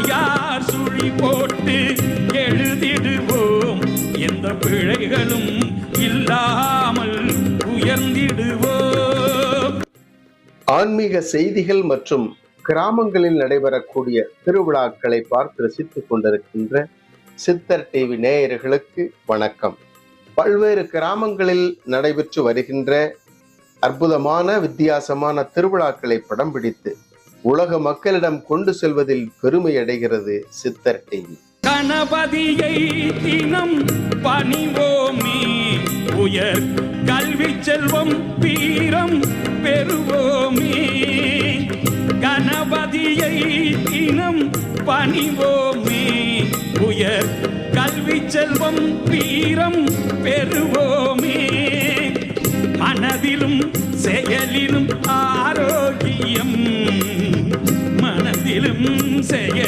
தாயார் சுழி போட்டு எழுதிடுவோம். எந்த பிழைகளும் இல்லாமல் உயர்ந்திடுவோம். ஆன்மீக செய்திகள் மற்றும் கிராமங்களில் நடைபெறக்கூடிய திருவிழாக்களை பார்த்து ரசித்துக் கொண்டிருக்கின்ற சித்தர் டிவி நேயர்களுக்கு வணக்கம். பல்வேறு கிராமங்களில் நடைபெற்று வருகின்ற அற்புதமான வித்தியாசமான திருவிழாக்களை படம் பிடித்து உலக மக்களிடம் கொண்டு செல்வதில் பெருமை அடைகிறது சித்தர் டிவி கணபதியை தினம் பணிவோமே உயர் கல்வி செல்வம் வீரம் பெறுவோமே கணபதியை தினம் பணிவோமே உயர் கல்வி செல்வம் வீரம் பெறுவோமே மனதிலும் செயலிலும் ஆரோக்கியம் மனதிலும் செயல்